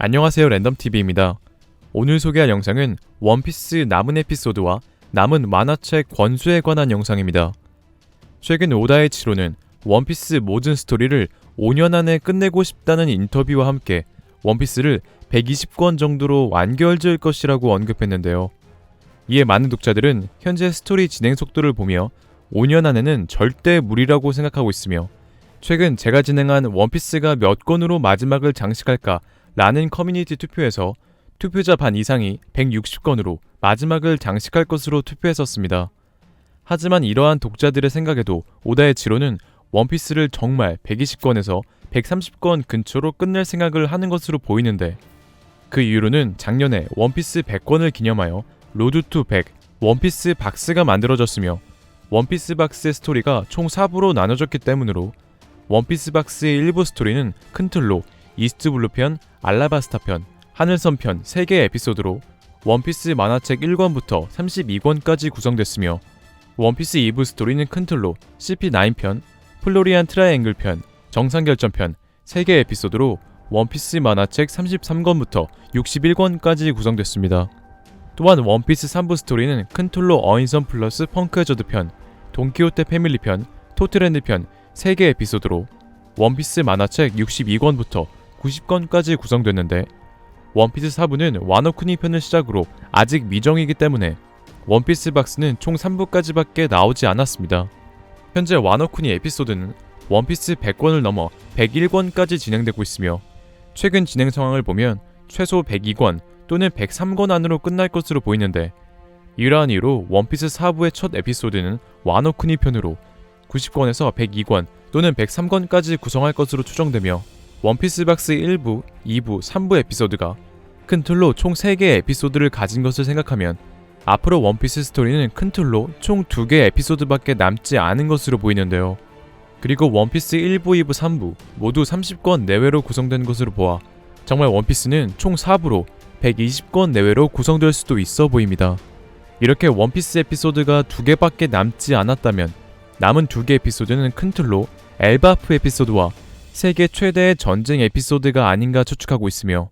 안녕하세요 랜덤TV입니다. 오늘 소개할 영상은 원피스 남은 에피소드와 남은 만화책 권수에 관한 영상입니다. 최근 오다이치로는 원피스 모든 스토리를 5년 안에 끝내고 싶다는 인터뷰와 함께 원피스를 120권 정도로 완결 지을 것이라고 언급했는데요. 이에 많은 독자들은 현재 스토리 진행 속도를 보며 5년 안에는 절대 무리라고 생각하고 있으며 최근 제가 진행한 원피스가 몇 권으로 마지막을 장식할까 라는 커뮤니티 투표에서 투표자 반 이상이 160건으로 마지막을 장식할 것으로 투표했었습니다. 하지만 이러한 독자들의 생각에도 오다의 지로는 원피스를 정말 120건에서 130건 근처로 끝낼 생각을 하는 것으로 보이는데 그 이유로는 작년에 원피스 100권을 기념하여 로드 투 100 원피스 박스가 만들어졌으며 원피스 박스의 스토리가 총 4부로 나눠졌기 때문으로 원피스 박스의 일부 스토리는 큰 틀로 이스트 블루 편, 알라바스타 편, 하늘섬 편 3개의 에피소드로 원피스 만화책 1권부터 32권까지 구성됐으며 원피스 2부 스토리는 큰 틀로 CP9 편, 플로리안 트라이앵글 편, 정상결전 편 3개 에피소드로 원피스 만화책 33권부터 61권까지 구성됐습니다. 또한 원피스 3부 스토리는 큰 틀로 어인선 플러스 펑크 해저드 편, 돈키호테 패밀리 편, 토트랜드 편 3개 에피소드로 원피스 만화책 62권부터 90권까지 구성됐는데 원피스 4부는 와노쿠니 편을 시작으로 아직 미정이기 때문에 원피스 박스는 총 3부까지밖에 나오지 않았습니다. 현재 와노쿠니 에피소드는 원피스 100권을 넘어 101권까지 진행되고 있으며 최근 진행 상황을 보면 최소 102권 또는 103권 안으로 끝날 것으로 보이는데 이러한 이유로 원피스 4부의 첫 에피소드는 와노쿠니 편으로 90권에서 102권 또는 103권까지 구성할 것으로 추정되며 원피스 박스 1부, 2부, 3부 에피소드가 큰 틀로 총 3개의 에피소드를 가진 것을 생각하면 앞으로 원피스 스토리는 큰 틀로 총 2개의 에피소드밖에 남지 않은 것으로 보이는데요. 그리고 원피스 1부, 2부, 3부 모두 30권 내외로 구성된 것으로 보아 정말 원피스는 총 4부로 120권 내외로 구성될 수도 있어 보입니다. 이렇게 원피스 에피소드가 2개밖에 남지 않았다면 남은 2개 에피소드는 큰 틀로 엘바프 에피소드와 세계 최대의 전쟁 에피소드가 아닌가 추측하고 있으며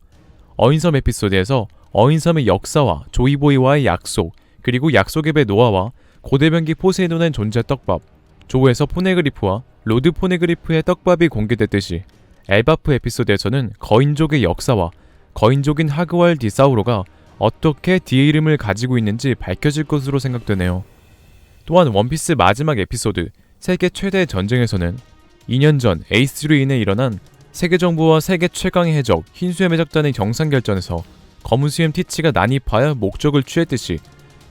어인섬 에피소드에서 어인섬의 역사와 조이보이와의 약속 그리고 약속의 배 노아와 고대병기 포세이돈의 존재 떡밥 조에서 포네그리프와 로드 포네그리프의 떡밥이 공개됐듯이 엘바프 에피소드에서는 거인족의 역사와 거인족인 하그왈 디사우로가 어떻게 뒤의 이름을 가지고 있는지 밝혀질 것으로 생각되네요. 또한 원피스 마지막 에피소드 세계 최대 전쟁에서는 2년 전 에이스로 인해 일어난 세계 정부와 세계 최강의 해적 흰수염 해적단의 경상 결전에서 검은 수염 티치가 난입하여 목적을 취했듯이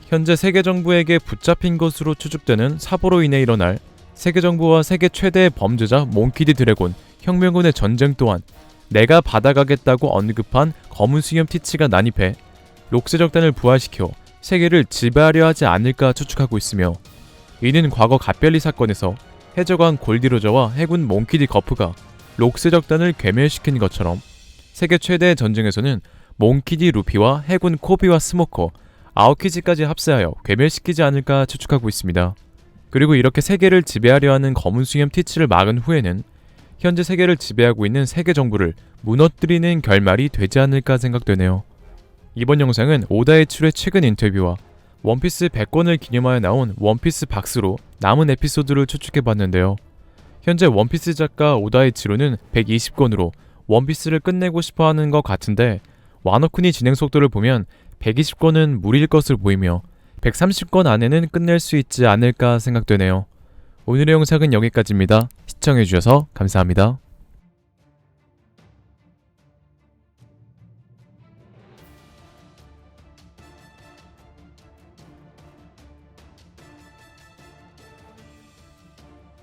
현재 세계 정부에게 붙잡힌 것으로 추측되는 사보로 인해 일어날 세계 정부와 세계 최대의 범죄자 몽키디 드래곤 혁명군의 전쟁 또한 내가 받아가겠다고 언급한 검은 수염 티치가 난입해 록세 적단을 부활시켜 세계를 지배하려 하지 않을까 추측하고 있으며 이는 과거 갓별리 사건에서 해적왕 골디로저와 해군 몽키디 거프가 록스 적단을 괴멸시킨 것처럼 세계 최대의 전쟁에서는 몽키디 루피와 해군 코비와 스모커, 아오키지까지 합세하여 괴멸시키지 않을까 추측하고 있습니다. 그리고 이렇게 세계를 지배하려 하는 검은 수염 티치를 막은 후에는 현재 세계를 지배하고 있는 세계 정부를 무너뜨리는 결말이 되지 않을까 생각되네요. 이번 영상은 오다의 출의 최근 인터뷰와 원피스 100권을 기념하여 나온 원피스 박스로 남은 에피소드를 추측해봤는데요. 현재 원피스 작가 오다이치로는 120권으로 원피스를 끝내고 싶어 하는 것 같은데 와노쿠니 진행 속도를 보면 120권은 무리일 것을 보이며 130권 안에는 끝낼 수 있지 않을까 생각되네요. 오늘의 영상은 여기까지입니다. 시청해주셔서 감사합니다.